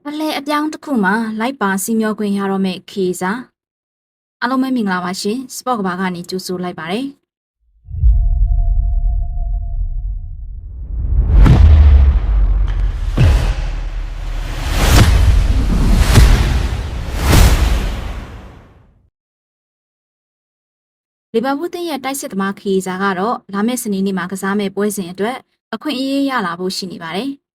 ။အလဲအပြောင်းတစ်ခုမှလိုက်ပါစီမျောခွင့်ရတော့မဲ့ခီစာ။အားလုံးပဲမင်္ဂလာပါရှင်။စပေါ့ကဘာကနေကြိုဆိုလိုက်ပါတယ်။လီဗာပူးသင်းရဲ့တိုက်စစ်သမားခီစာကတော့လာမယ့်စနေနေ့မှာကစားမယ့်ပွဲစဉ်အတွက်အခွင့်အရေးရလာဖို့ရှိနေပါတယ်။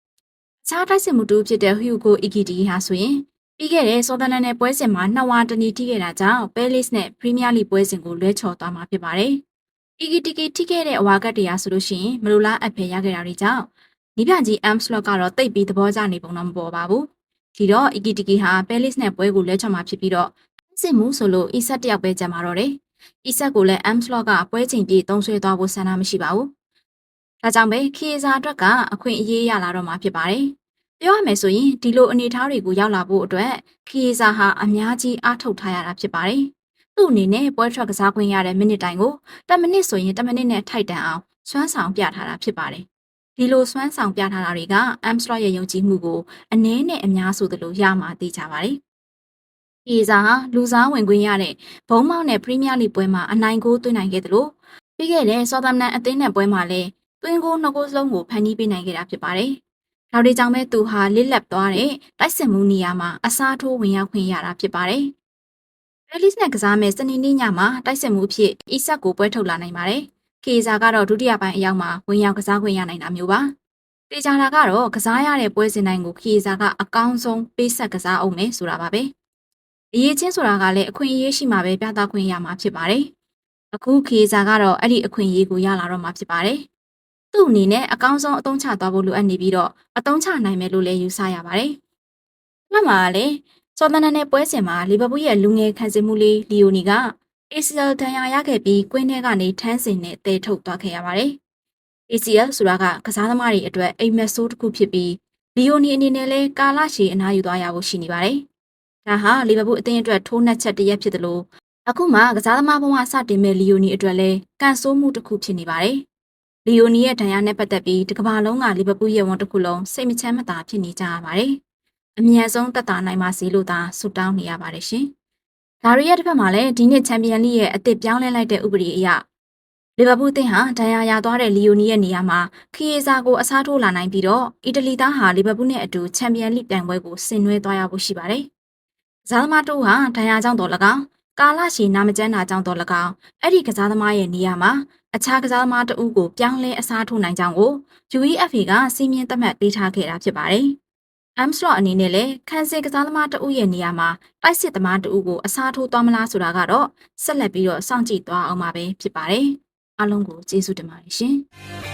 အခြားတိုက်စစ်မှုတူဖြစ်တဲ့ဟျူကိုအီဂီတီဟာဆိုရင်ပြီးခဲ့တဲ့ဆော်ဒနန်နယ်ပွဲစဉ်မှာနှစ်ဝါတနီထိခဲ့တာကြောင့်ပဲလစ်နဲ့ပရီးမီးယားလိပွဲစဉ်ကိုလွဲချော်သွားမှာဖြစ်ပါတယ်။အီဂီတီကထိခဲ့တဲ့အဝါကတ်တရားဆိုလို့ရှိရင်မလိုလားအပ်ဖယ်ရခဲ့တာတွေကြောင့်နီးပြကြီးအမ်စလော့ကတော့တိတ်ပြီးသဘောကျနေပုံတော့မပေါ်ပါဘူး။ဒီတော့အီဂီတီကဟာပဲလစ်နဲ့ပွဲကိုလွဲချော်မှာဖြစ်ပြီးတော့စစ်မှုဆိုလို့အီဆက်တယောက်ပဲကြံပါတော့တယ်။အီဆက်ကိုလည်း M slot ကပွဲချိန်ပြေသုံးဆွဲသွားဖို့ဆန္ဒမရှိပါဘူး။ ဒါကြောင့်ပဲခီစာအတွက်ကအခွင့်အရေးရလာတော့မှာဖြစ်ပါတယ်။ပြောရမယ်ဆိုရင်ဒီလိုအနေအထားတွေကိုရောက်လာဖို့အတွက်ခီစာဟာအများကြီးအားထုတ်ထားရတာဖြစ်ပါတယ်။သူ့အနေနဲ့ပွဲထွက်ကစားခွင့်ရတဲ့မိနစ်တိုင်းကို10မိနစ်ဆိုရင်10မိနစ်နဲ့ထိုက်တန်အောင်စွမ်းဆောင်ပြထားတာဖြစ်ပါတယ်။ဒီလိုစွမ်းဆောင်ပြထားတာတွေက M slot ရဲ့ယုံကြည်မှုကိုအနည်းနဲ့အများဆိုသလိုရမှာသိကြပါတယ်။ခီစာဟာလူစားဝင်ခွင့်ရတဲ့ဘုံမောက်နဲ့ပရီးမီးယားလိပွဲမှာအနိုင်ကိုသွင်းနိုင်ခဲ့တယ်လို့ပြီးခဲ့တဲ့ဆော်သမ်နန်အသင်းနဲ့ပွဲမှာလည်း သွင်းကိုနှစ်ကိုစလုံးကိုဖန်တီးပေးနိုင်ခဲ့တာဖြစ်ပါတယ်။ဒါတွေကြောင့်ပဲသူဟာလစ်လက်သွားတဲ့တိုက်စစ်မှုနေရာမှာအစားထိုးဝင်ရောက်ခွင့်ရတာဖြစ်ပါတယ်။ပဲလစ်နဲ့ကစားမဲ့စနေနေ့ညမှာတိုက်စစ်မှုဖြစ်အီဆက်ကိုပွဲထုတ်လာနိုင်ပါတယ်။ကေဇာကတော့ဒုတိယပိုင်းအရောက်မှာဝင်ရောက်ကစားခွင့်ရနိုင်တာမျိုးပါ။တေချာတာကတော့ကစားရတဲ့ပွဲစဉ်တိုင်းကိုခေဇာကအကောင်းဆုံးပေးဆက်ကစားအောင်မယ်ဆိုတာပါပဲ။အရေးချင်းဆိုတာကလည်းအခွင့်အရေးရှိမှပဲပြသခွင့်ရမှာဖြစ်ပါတယ်။အခုခေစာကတော့အဲ့ဒီအခွင့်အရေးကိုရလာတော့မှာဖြစ်ပါတယ်။ သူ့အနေနဲ့အကောင်းဆုံးအသုံးချသွားဖို့လိုအပ်နေပြီးတော့အသုံးချနိုင်မယ်လို့လည်းယူဆရပါတယ်။မှတ်မှာလည်းစော်တနန်နဲ့ပွဲစဉ်မှာလီဗာပူးရဲ့လူငယ်ခံစစ်မှုလေးလီယိုနီက ACL ဒဏ်ရာရခဲ့ပြီးကွင်းထဲကနေထန်းစင်နဲ့တဲထုတ်သွားခဲ့ရပါတယ်။ ACL ဆိုတာကကစားသမားတွေအတွက်အိမ်မက်ဆိုးတစ်ခုဖြစ်ပြီးလီယိုနီအနေနဲ့လည်းကာလရှည်အနားယူသွားရဖို့ရှိနေပါတယ်။ဒါဟာလီဗာပူးအသင်းအတွက်ထိုးနှက်ချက်တစ်ရက်ဖြစ်တယ်လို့အခုမှကစားသမားဘဝစတင်မဲ့လီယိုနီအတွက်လည်းကန်ဆိုးမှုတစ်ခုဖြစ်နေပါတယ်။ လီယိုနီရဲ့ဒဏ်ရာနဲ့ပတ်သက်ပြီးတစ်ကမ္ဘာလုံးကလီဗာပူးရဲ့ဝန်တစ်ခုလုံးစိတ်မချမ်းမသာဖြစ်နေကြရပါတယ်။အမြန်ဆုံးတက်တာနိုင်ပါစေလို့သာဆုတောင်းနေရပါတယ်ရှင်။ဒါရီရဲ့တစ်ဖက်မှာလည်းဒီနှစ်ချန်ပီယံလိရဲ့အသစ်ပြောင်းလဲလိုက်တဲ့ဥပဒေအရလီဗာပူးအသင်းဟာဒဏ်ရာရသွားတဲ့လီယိုနီရဲ့နေရာမှာခီယေဇာကိုအစားထိုးလာနိုင်ပြီးတော့အီတလီသားဟာလီဗာပူးနဲ့အတူချန်ပီယံလိပြိုင်ပွဲကိုဆင်နွှဲသွားရဖို့ရှိပါတယ်။ကစားသမားတို့ဟာဒဏ်ရာကြောင့်တော်၎င်း ကာလရှည်နာမကျန်းတာကြောင့်တော်၎င်းအဲ့ဒီကစားသမားရဲ့နေရာမှာအခြားကစားသမားတဦးကိုပြောင်းလဲအစားထိုးနိုင်ကြောင်းကို UEFA ကစီမင်းသတ်မှတ်ပေးထားခဲ့တာဖြစ်ပါတယ်။ Armstrong အနေနဲ့လည်းခန်းစစ်ကစားသမားတဦးရဲ့နေရာမှာတိုက်စစ်သမားတဦးကိုအစားထိုးသွားမလားဆိုတာကတော့ဆက်လက်ပြီးတော့စောင့်ကြည့်သွားအောင်ပါပဲဖြစ်ပါတယ်။အားလုံးကိုကျေးဇူးတင်ပါတယ်ရှင်။